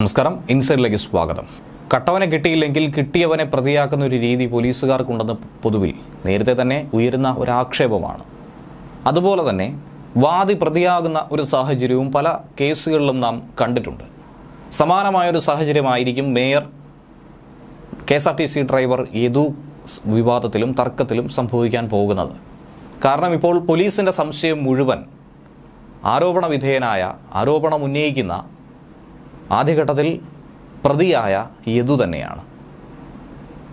നമസ്കാരം. ഇൻസൈഡിലേക്ക് സ്വാഗതം. കട്ടവനെ കിട്ടിയില്ലെങ്കിൽ കിട്ടിയവനെ പ്രതിയാക്കുന്ന ഒരു രീതി പോലീസുകാർക്കുണ്ടെന്ന് പൊതുവിൽ നേരത്തെ തന്നെ ഉയരുന്ന ഒരു ആക്ഷേപമാണ്. അതുപോലെ തന്നെ വാദി പ്രതിയാകുന്ന ഒരു സാഹചര്യവും പല കേസുകളിലും നാം കണ്ടിട്ടുണ്ട്. സമാനമായൊരു സാഹചര്യമായിരിക്കും mayor K S R T C driver Yadu വിവാദത്തിലും തർക്കത്തിലും സംഭവിക്കാൻ പോകുന്നത്. കാരണം ഇപ്പോൾ പോലീസിന്റെ സംശയം മുഴുവൻ ആരോപണ വിധേയനായ ആരോപണം ഉന്നയിക്കുന്ന ആദ്യഘട്ടത്തിൽ പ്രതിയായ യദു തന്നെയാണ്.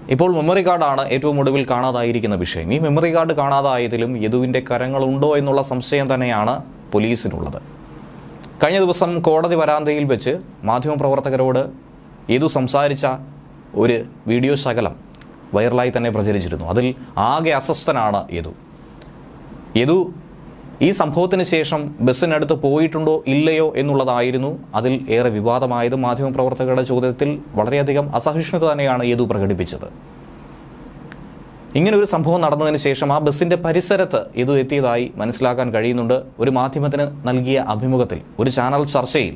ഇപ്പോൾ മെമ്മറി കാർഡാണ് ഏറ്റവും ഒടുവിൽ കാണാതായിരിക്കുന്ന വിഷയം. ഈ മെമ്മറി കാർഡ് കാണാതായതിലും യദുവിന്റെ കരങ്ങളുണ്ടോ എന്നുള്ള സംശയം തന്നെയാണ് പോലീസിനുള്ളത്. കഴിഞ്ഞ ദിവസം കോടതി വരാന്തയിൽ വെച്ച് മാധ്യമപ്രവർത്തകരോട് യദു സംസാരിച്ച ഒരു വീഡിയോ ശകലം വൈറലായി തന്നെ പ്രചരിച്ചിരുന്നു. അതിൽ ആകെ അസ്വസ്ഥനാണ് യദു. യദു ഈ സംഭവത്തിന് ശേഷം ബസ്സിനടുത്ത് പോയിട്ടുണ്ടോ ഇല്ലയോ എന്നുള്ളതായിരുന്നു അതിൽ ഏറെ വിവാദമായത് മാധ്യമപ്രവർത്തകരുടെ ചോദ്യത്തിൽ വളരെയധികം അസഹിഷ്ണുത തന്നെയാണ് യദു പ്രകടിപ്പിച്ചത്. ഇങ്ങനെ ഒരു സംഭവം നടന്നതിന് ശേഷം ആ ബസ്സിന്റെ പരിസരത്ത് ഇതു എത്തിയതായി മനസ്സിലാക്കാൻ കഴിയുന്നുണ്ട്. ഒരു മാധ്യമത്തിന് നൽകിയ അഭിമുഖത്തിൽ ഒരു ചാനൽ ചർച്ചയിൽ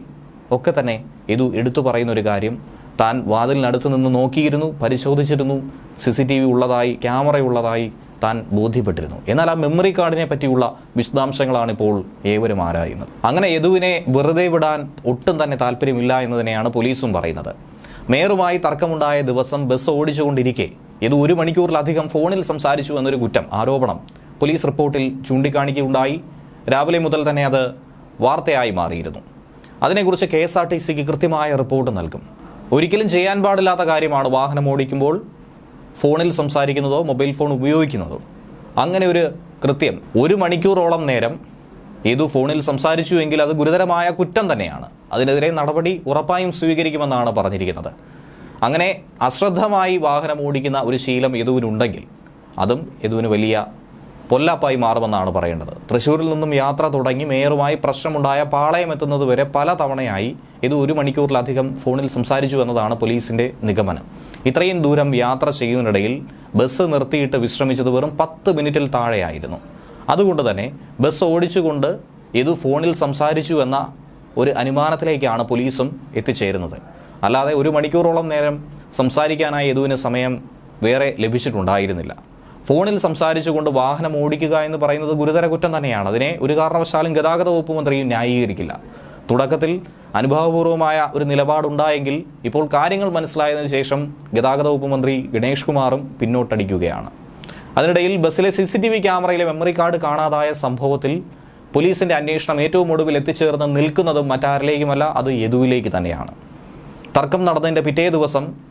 ഒക്കെ തന്നെ ഇതു എടുത്തു പറയുന്ന ഒരു കാര്യം. താൻ വാതിലിനടുത്ത് നിന്ന് നോക്കിയിരുന്നു പരിശോധിച്ചിരുന്നു. സി സി ടി വി ഉള്ളതായി ക്യാമറയുള്ളതായി താൻ ബോധ്യപ്പെട്ടിരുന്നു. എന്നാൽ ആ മെമ്മറി കാർഡിനെ പറ്റിയുള്ള വിശദാംശങ്ങളാണ് ഇപ്പോൾ ഏവരും ആരായുന്നത്. അങ്ങനെ യദുവിനെ വെറുതെ വിടാൻ ഒട്ടും തന്നെ താല്പര്യമില്ല എന്ന് തന്നെയാണ് പോലീസും പറയുന്നത്. മേയറുമായി തർക്കമുണ്ടായ ദിവസം ബസ് ഓടിച്ചുകൊണ്ടിരിക്കെ ഇത് ഒരു മണിക്കൂറിലധികം ഫോണിൽ സംസാരിച്ചു എന്നൊരു കുറ്റം ആരോപണം പോലീസ് റിപ്പോർട്ടിൽ ചൂണ്ടിക്കാണിക്കുകയുണ്ടായി. രാവിലെ മുതൽ തന്നെ അത് വാർത്തയായി മാറിയിരുന്നു. അതിനെക്കുറിച്ച് കെ എസ് ആർ ടി സിക്ക് കൃത്യമായ റിപ്പോർട്ട് നൽകും. ഒരിക്കലും ചെയ്യാൻ പാടില്ലാത്ത കാര്യമാണ് വാഹനം ഓടിക്കുമ്പോൾ ഫോണിൽ സംസാരിക്കുന്നതോ മൊബൈൽ ഫോൺ ഉപയോഗിക്കുന്നതോ. അങ്ങനെ ഒരു കൃത്യം ഒരു മണിക്കൂറോളം നേരം ഏതു ഫോണിൽ സംസാരിച്ചു എങ്കിൽ അത് ഗുരുതരമായ കുറ്റം തന്നെയാണ്. അതിനെതിരെ നടപടി ഉറപ്പായും സ്വീകരിക്കുമെന്നാണ് പറഞ്ഞിരിക്കുന്നത്. അങ്ങനെ അശ്രദ്ധമായി വാഹനം ഓടിക്കുന്ന ഒരു ശീലം യദുവിനുണ്ടെങ്കിൽ അതും യദുവിന് വലിയ പൊല്ലാപ്പായി മാറുമെന്നാണ് പറയേണ്ടത്. തൃശ്ശൂരിൽ നിന്നും യാത്ര തുടങ്ങി മേയറുമായി പ്രശ്നമുണ്ടായ പാളയം എത്തുന്നത് വരെ പല തവണയായി ഇത് ഒരു മണിക്കൂറിലധികം ഫോണിൽ സംസാരിച്ചു എന്നതാണ് പോലീസിന്റെ നിഗമനം. ഇത്രയും ദൂരം യാത്ര ചെയ്യുന്നതിനിടയിൽ ബസ് നിർത്തിയിട്ട് വിശ്രമിച്ചത് വെറും പത്ത് മിനിറ്റിൽ താഴെയായിരുന്നു. അതുകൊണ്ട് തന്നെ ബസ് ഓടിച്ചുകൊണ്ട് ഇത് ഫോണിൽ സംസാരിച്ചു എന്ന ഒരു അനുമാനത്തിലേക്കാണ് പോലീസും എത്തിച്ചേരുന്നത്. അല്ലാതെ ഒരു മണിക്കൂറോളം നേരം സംസാരിക്കാനായി യദുവിന് സമയം വേറെ ലഭിച്ചിട്ടുണ്ടായിരുന്നില്ല. ഫോണിൽ സംസാരിച്ചുകൊണ്ട് വാഹനം ഓടിക്കുക എന്ന് പറയുന്നത് ഗുരുതര കുറ്റം തന്നെയാണ്. അതിനെ ഒരു കാരണവശാലും ഗതാഗത വകുപ്പ് മന്ത്രിയും ന്യായീകരിക്കില്ല. തുടക്കത്തിൽ അനുഭാവപൂർവമായ ഒരു നിലപാടുണ്ടായെങ്കിൽ ഇപ്പോൾ കാര്യങ്ങൾ മനസ്സിലായതിനു ശേഷം ഗതാഗത വകുപ്പ് മന്ത്രി ഗണേഷ് കുമാറും പിന്നോട്ടടിക്കുകയാണ്. അതിനിടയിൽ ബസ്സിലെ സി സി ടി വി ക്യാമറയിലെ മെമ്മറി കാർഡ് കാണാതായ സംഭവത്തിൽ പോലീസിന്റെ അന്വേഷണം ഏറ്റവും ഒടുവിൽ എത്തിച്ചേർന്ന് നിൽക്കുന്നതും മറ്റാരിലേക്കുമല്ല അത് യദുവിലേക്ക് തന്നെയാണ്. തർക്കം നടന്നതിന്റെ പിറ്റേ ദിവസം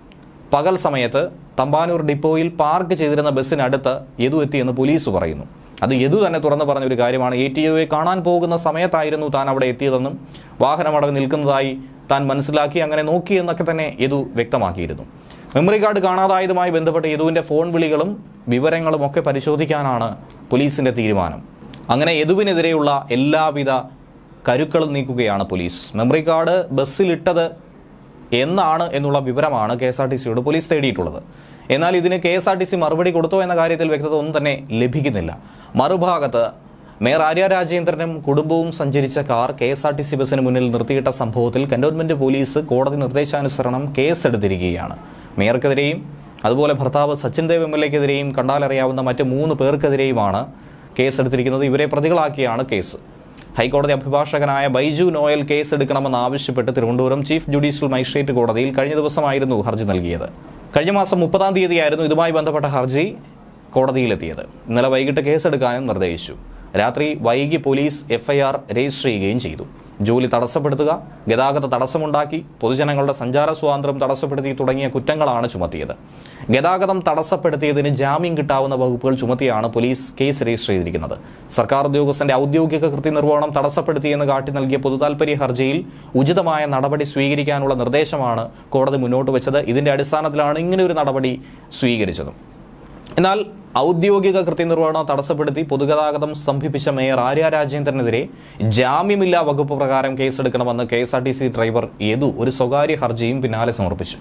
പകൽ സമയത്ത് തമ്പാനൂർ ഡിപ്പോയിൽ പാർക്ക് ചെയ്തിരുന്ന ബസ്സിനടുത്ത് യദു എത്തിയെന്ന് പോലീസ് പറയുന്നു. അത് യദു തന്നെ തുറന്നു പറഞ്ഞ ഒരു കാര്യമാണ് എ ടി ഒയെ കാണാൻ പോകുന്ന സമയത്തായിരുന്നു താൻ അവിടെ എത്തിയതെന്നും വാഹനം അവിടെ നിൽക്കുന്നതായി താൻ മനസ്സിലാക്കി അങ്ങനെ നോക്കി എന്നൊക്കെ തന്നെ യദു വ്യക്തമാക്കിയിരുന്നു. മെമ്മറി കാർഡ് കാണാതായതുമായി ബന്ധപ്പെട്ട് യദുവിന്റെ ഫോൺ വിളികളും വിവരങ്ങളും ഒക്കെ പരിശോധിക്കാനാണ് പോലീസിന്റെ തീരുമാനം. അങ്ങനെ യദുവിനെതിരെയുള്ള എല്ലാവിധ കരുക്കളും നീക്കുകയാണ് പോലീസ്. മെമ്മറി കാർഡ് ബസ്സിലിട്ടത് എന്നാണ് എന്നുള്ള വിവരമാണ് കെ പോലീസ് തേടിയിട്ടുള്ളത്. എന്നാൽ ഇതിന് കെ മറുപടി കൊടുത്തോ എന്ന കാര്യത്തിൽ വ്യക്തത ഒന്നും തന്നെ ലഭിക്കുന്നില്ല. മറുഭാഗത്ത് മേയർ ആര്യ രാജേന്ദ്രനും കുടുംബവും സഞ്ചരിച്ച car K S R T C ബസ്സിന് മുന്നിൽ നിർത്തിയിട്ട സംഭവത്തിൽ കന്റോൺമെന്റ് പോലീസ് കോടതി നിർദ്ദേശാനുസരണം കേസെടുത്തിരിക്കുകയാണ്. മേയർക്കെതിരെയും അതുപോലെ ഭർത്താവ് സച്ചിൻ ദേവ് എം എൽ എക്കെതിരെയും കണ്ടാലറിയാവുന്ന മറ്റ് മൂന്ന് പേർക്കെതിരെയുമാണ് കേസെടുത്തിരിക്കുന്നത്. ഇവരെ പ്രതികളാക്കിയാണ് കേസ്. ഹൈക്കോടതി അഭിഭാഷകനായ ബൈജു നോയൽ കേസ് എടുക്കണമെന്ന് ആവശ്യപ്പെട്ട് തിരുവനന്തപുരം ചീഫ് ജുഡീഷ്യൽ മജിസ്ട്രേറ്റ് കോടതിയിൽ കഴിഞ്ഞ ദിവസമായിരുന്നു ഹർജി നൽകിയത്. കഴിഞ്ഞ മാസം മുപ്പതാം തീയതിയായിരുന്നു ഇതുമായി ബന്ധപ്പെട്ട ഹർജി കോടതിയിലെത്തിയത്. ഇന്നലെ വൈകിട്ട് കേസെടുക്കാനും നിർദ്ദേശിച്ചു. രാത്രി വൈകി പോലീസ് എഫ്ഐആർ രജിസ്റ്റർ ചെയ്യുകയും ചെയ്തു. ജോലി തടസ്സപ്പെടുത്തുക ഗതാഗത തടസ്സമുണ്ടാക്കി പൊതുജനങ്ങളുടെ സഞ്ചാര സ്വാതന്ത്ര്യം തടസ്സപ്പെടുത്തി തുടങ്ങിയ കുറ്റങ്ങളാണ് ചുമത്തിയത്. ഗതാഗതം തടസ്സപ്പെടുത്തിയതിന് ജാമ്യം കിട്ടാവുന്ന വകുപ്പുകൾ ചുമത്തിയാണ് പോലീസ് കേസ് രജിസ്റ്റർ ചെയ്തിരിക്കുന്നത്. സർക്കാർ ഉദ്യോഗസ്ഥന്റെ ഔദ്യോഗിക കൃത്യനിർവഹണം തടസ്സപ്പെടുത്തിയെന്ന് കാട്ടി നൽകിയ പൊതുതാൽപര്യ ഹർജിയിൽ ഉചിതമായ നടപടി സ്വീകരിക്കാനുള്ള നിർദ്ദേശമാണ് കോടതി മുന്നോട്ട് വെച്ചത്. ഇതിന്റെ അടിസ്ഥാനത്തിലാണ് ഇങ്ങനെ ഒരു നടപടി സ്വീകരിച്ചത്. എന്നാൽ ഔദ്യോഗിക കൃത്യനിർവഹണം തടസ്സപ്പെടുത്തി പൊതുഗതാഗതം സ്തംഭിപ്പിച്ച മേയർ ആര്യ രാജേന്ദ്രനെതിരെ ജാമ്യമില്ലാ വകുപ്പ് പ്രകാരം കേസെടുക്കണമെന്ന് K S R T C driver Yadu ഒരു സ്വകാര്യ ഹർജിയും പിന്നാലെ സമർപ്പിച്ചു.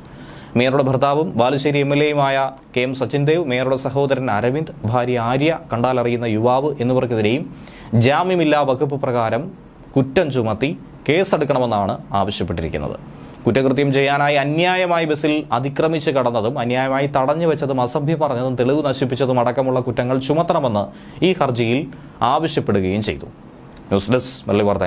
മേയറുടെ ഭർത്താവും ബാലുശ്ശേരി എം എൽ എയുമായ കെ എം സച്ചിൻ ദേവ് മേയറുടെ സഹോദരൻ അരവിന്ദ് ഭാര്യ ആര്യ കണ്ടാലറിയുന്ന യുവാവ് എന്നിവർക്കെതിരെയും ജാമ്യമില്ലാ വകുപ്പ് പ്രകാരം കുറ്റം ചുമത്തി കേസെടുക്കണമെന്നാണ് ആവശ്യപ്പെട്ടിരിക്കുന്നത്. കുറ്റകൃത്യം ചെയ്യാനായി അന്യായമായി ബസ്സിൽ അതിക്രമിച്ച് കടന്നതും അന്യായമായി തടഞ്ഞു വെച്ചതും അസഭ്യം പറഞ്ഞതും തെളിവ് നശിപ്പിച്ചതും അടക്കമുള്ള കുറ്റങ്ങൾ ചുമത്തണമെന്ന് ഈ ഹർജിയിൽ ആവശ്യപ്പെടുകയും ചെയ്തു. ന്യൂസ് ഡെസ്ക് മല്ലി വാർത്ത